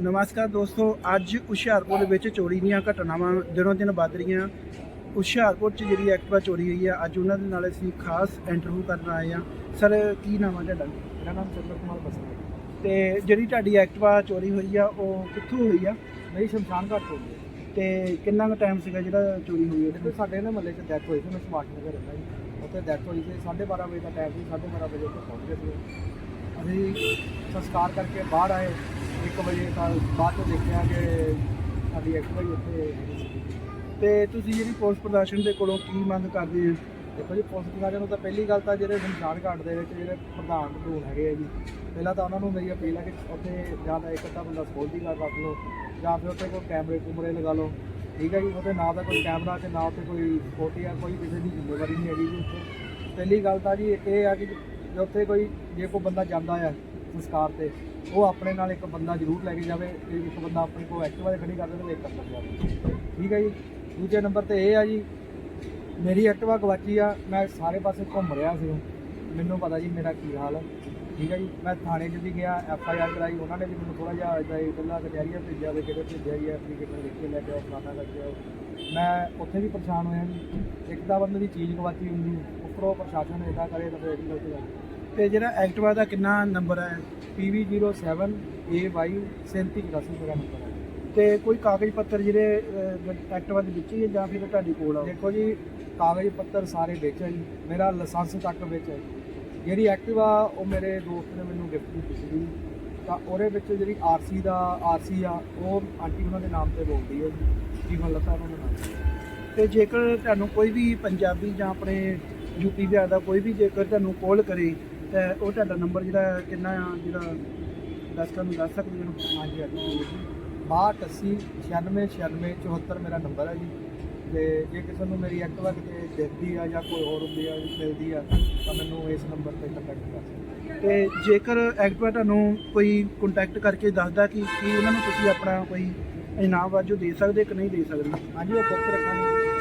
ਨਮਸਕਾਰ ਦੋਸਤੋ ਅੱਜ ਹੁਸ਼ਿਆਰਪੁਰ ਦੇ ਵਿੱਚ ਚੋਰੀ ਦੀਆਂ ਘਟਨਾਵਾਂ ਦਿਨੋਂ ਦਿਨ ਵੱਧ ਰਹੀਆਂ। ਹੁਸ਼ਿਆਰਪੁਰ 'ਚ ਜਿਹੜੀ ਐਕਟਿਵਾ ਚੋਰੀ ਹੋਈ ਆ ਅੱਜ ਉਹਨਾਂ ਦੇ ਨਾਲ ਅਸੀਂ ਖਾਸ ਇੰਟਰਵਿਊ ਕਰਨ ਆਏ ਆ ਸਰ ਕੀ ਨਾਮ ਆ ਤੁਹਾਡਾ? ਮੇਰਾ ਨਾਮ ਚੰਦਰ ਕੁਮਾਰ ਬਸਰਾ ਹੈ। ਤੇ ਜਿਹੜੀ ਤੁਹਾਡੀ ਐਕਟਿਵਾ ਚੋਰੀ ਹੋਈ ਆ ਉਹ ਕਿੱਥੋਂ ਹੋਈ ਆ? ਮੇਰੀ ਸ਼ਮਸ਼ਾਨ ਘਾਟ ਤੋਂ ਹੈ। ਤੇ ਕਿੰਨਾ ਕੁ ਟਾਈਮ ਸੀਗਾ ਜਿਹੜਾ ਚੋਰੀ ਹੋਈ ਉਹਦੇ ਸਾਡੇ ਨਾ ਮਹੱਲੇ 'ਚ ਡੈਥ ਹੋਈ ਸੀ ਮੈਂ ਸਮਾਰਟ ਨਗਰ ਰਹਿੰਦਾ ਜੀ ਉੱਥੇ ਡੈਥ ਹੋਈ ਸੀ 12:30 ਵਜੇ ਦਾ ਟਾਈਮ ਸੀ 12:30 ਵਜੇ ਉੱਥੇ ਪਹੁੰਚ ਗਏ ਸੀ। ਅਸੀਂ ਸੰਸਕਾਰ ਕਰਕੇ ਬਾਹਰ ਆਏ। 1 ਵਜੇ ਤਾਂ ਬਾਅਦ ਤੋਂ ਦੇਖਿਆ ਕਿ ਸਾਡੀ ਐਕਟਿਵਾ ਹੀ ਉੱਥੇ ਹੈਗੀ ਤੇ ਤੁਸੀਂ ਜਿਹੜੀ ਪੁਲਿਸ ਪ੍ਰਸ਼ਾਸਨ ਦੇ ਕੋਲੋਂ ਕੀ ਮੰਗ ਕਰਦੇ ਆ ਦੇਖੋ ਜੀ, ਪੁਲਿਸ ਪ੍ਰਸ਼ਾਸਨ ਨੂੰ ਤਾਂ ਪਹਿਲੀ ਗੱਲ ਤਾਂ ਜਿਹੜੇ ਸ਼ਮਸ਼ਾਨ ਘਾਟ ਦੇ ਵਿੱਚ ਜਿਹੜੇ ਪ੍ਰਧਾਨ ਪ੍ਰਧੂਨ ਹੈਗੇ ਆ ਜੀ, ਪਹਿਲਾਂ ਤਾਂ ਉਹਨਾਂ ਨੂੰ ਮੇਰੀ ਅਪੀਲ ਹੈ ਕਿ ਉੱਥੇ ਜਾਂ ਤਾਂ ਇੱਕ ਅੱਧਾ ਬੰਦਾ ਸਕਿਉਰਟੀ ਗਾਰਡ ਰੱਖ ਲਓ, ਜਾਂ ਫਿਰ ਉੱਥੇ ਕੋਈ ਕੈਮਰੇ ਕੁਮਰੇ ਲਗਾ ਲਓ। ਠੀਕ ਹੈ ਜੀ, ਉੱਥੇ ਨਾ ਤਾਂ ਕੋਈ ਕੈਮਰਾ ਤੇ ਨਾ ਉੱਥੇ ਕੋਈ ਸਕਿਉਰਟੀ ਆ, ਕੋਈ ਕਿਸੇ ਦੀ ਜ਼ਿੰਮੇਵਾਰੀ ਨਹੀਂ ਹੈਗੀ ਜੀ ਉੱਥੇ। ਪਹਿਲੀ ਗੱਲ ਤਾਂ ਜੀ ਇਹ ਆ ਕਿ ਜੇ ਉੱਥੇ ਕੋਈ, ਜੇ ਕੋਈ ਬੰਦਾ ਜਾਂਦਾ ਆ ਸੰਸਕਾਰ ਤੇ, ਉਹ ਆਪਣੇ ਨਾਲ ਇੱਕ ਬੰਦਾ ਜ਼ਰੂਰ ਲੈ ਕੇ ਜਾਵੇ ਤੇ ਇੱਕ ਬੰਦਾ ਆਪਣੇ ਕੋਲ ਐਕਟਿਵਾ ਤੇ ਖੜੀ ਕਰ ਦੇਵੇ ਇੱਕ ਕਰ ਜਾਵੇ ਠੀਕ ਹੈ ਜੀ? ਦੂਜੇ ਨੰਬਰ ਤੇ ਇਹ ਆ ਜੀ, ਮੇਰੀ ਐਕਟਿਵਾ ਗਵਾਚੀ ਆ, ਮੈਂ ਸਾਰੇ ਪਾਸੇ ਘੁੰਮ ਰਿਹਾ ਸੀ। ਮੈਨੂੰ ਪਤਾ ਜੀ ਮੇਰਾ ਕੀ ਹਾਲ ਹੈ ਠੀਕ ਹੈ ਜੀ? ਮੈਂ ਥਾਣੇ 'ਚ ਵੀ ਗਿਆ, ਐਫ ਆਈ ਆਰ ਕਰਾਈ, ਉਹਨਾਂ ਨੇ ਵੀ ਮੈਨੂੰ ਥੋੜਾ ਜਿਹਾ ਇਦਾਂ ਹੀ ਪਹਿਲਾਂ ਕਚਹਿਰੀਆਂ ਭੇਜਿਆ ਵੀ, ਕਿਹੜੇ ਭੇਜਿਆ ਜੀ ਐਪਲੀਕੇਸ਼ਨ ਲਿਖ ਕੇ ਲੈ ਕੇ ਆਓ ਫਲਾਣਾ ਕਰਕੇ ਆਓ। ਮੈਂ ਉੱਥੇ ਵੀ ਪਰੇਸ਼ਾਨ ਹੋਇਆ ਜੀ। ਇੱਕ ਤਾਂ ਬੰਦੇ ਦੀ ਚੀਜ਼ ਗਵਾਚੀ ਹੁੰਦੀ, ਉੱਪਰੋਂ ਪ੍ਰਸ਼ਾਸਨ ਇਦਾਂ ਕਰੇ ਤਾਂ ਫਿਰ ਇਹ ਗਲਤ ਗੱਲ ਤੇ ਜਿਹੜਾ ਐਕਟਿਵਾ ਦਾ ਕਿੰਨਾ ਨੰਬਰ ਹੈ? PV07 AY 3784 ਮੇਰਾ ਨੰਬਰ ਹੈ। ਤੇ ਕੋਈ ਕਾਗਜ਼ ਪੱਤਰ ਜਿਹੜੇ ਅਹ, ਐਕਟਿਵਾ ਦੇ ਵਿੱਚ ਹੀ ਹੈ ਜਾਂ ਫਿਰ ਤੁਹਾਡੇ ਕੋਲ ਆ? ਦੇਖੋ ਜੀ ਕਾਗਜ਼ ਪੱਤਰ ਸਾਰੇ ਵਿੱਚ ਹੈ ਜੀ। ਮੇਰਾ ਲਾਇਸੈਂਸ ਤੱਕ ਵਿੱਚ ਹੈ ਜਿਹੜੀ ਐਕਟਿਵਾ ਉਹ ਮੇਰੇ ਦੋਸਤ ਨੇ ਮੈਨੂੰ ਗਿਫਟ ਦਿੱਤੀ ਸੀ ਤਾਂ ਉਹਦੇ ਵਿੱਚ ਜਿਹੜੀ ਆਰਸੀ ਦਾ ਆਰਸੀ ਆ ਉਹ ਆਂਟੀ ਉਹਨਾਂ ਦੇ ਨਾਮ ਤੇ ਬੋਲਦੀ ਹੈ ਜੀ। ਜੀਵਨ ਲੱਤਾ ਉਹਨਾਂ ਦੇ? ਨਾਮ ਤੇ ਜੇਕਰ ਤੁਹਾਨੂੰ ਕੋਈ ਵੀ ਪੰਜਾਬੀ ਜਾਂ ਆਪਣੇ ਯੂਪੀ ਬਿਹਾਰ ਦਾ ਕੋਈ ਵੀ ਜੇਕਰ ਤੁਹਾਨੂੰ ਕਾਲ ਕਰੇ ਤਾਂ ਉਹ ਤੁਹਾਡਾ ਨੰਬਰ ਜਿਹੜਾ ਕਿੰਨਾ ਆ ਜਿਹੜਾ ਦਰਸ਼ਕਾਂ ਨੂੰ ਦੱਸ ਸਕਦੇ ਹੋ? ਹਾਂਜੀ ਹਾਂਜੀ ਜ਼ਰੂਰ ਜੀ 62 80 96 96 74 ਮੇਰਾ ਨੰਬਰ ਹੈ ਜੀ। ਤੇ ਜੇ ਕਿਸੇ ਨੂੰ ਮੇਰੀ ਐਕਟਿਵਾ ਕਿਤੇ ਦਿਖਦੀ ਆ ਜਾਂ ਕੋਈ ਹੋਰ ਹੁੰਦੀ ਆ ਮਿਲਦੀ ਆ ਤਾਂ ਮੈਨੂੰ ਇਸ ਨੰਬਰ ਤੇ ਕੰਟੈਕਟ ਕਰ ਸਕਦੇ। ਤੇ ਜੇਕਰ ਐਕਟਿਵਾ ਤੁਹਾਨੂੰ ਕੋਈ ਕੰਟੈਕਟ ਕਰਕੇ ਦੱਸਦਾ ਕਿ ਕੀ ਉਹਨਾਂ ਨੂੰ ਤੁਸੀਂ ਆਪਣਾ ਕੋਈ ਇਨਾਮ ਵਾਜੋ ਦੇ ਸਕਦੇ ਕਿ ਨਹੀਂ ਦੇ ਸਕਦੇ? ਹਾਂਜੀ ਉਹ ਗੁਪਤ ਰੱਖਾਂਗੇ।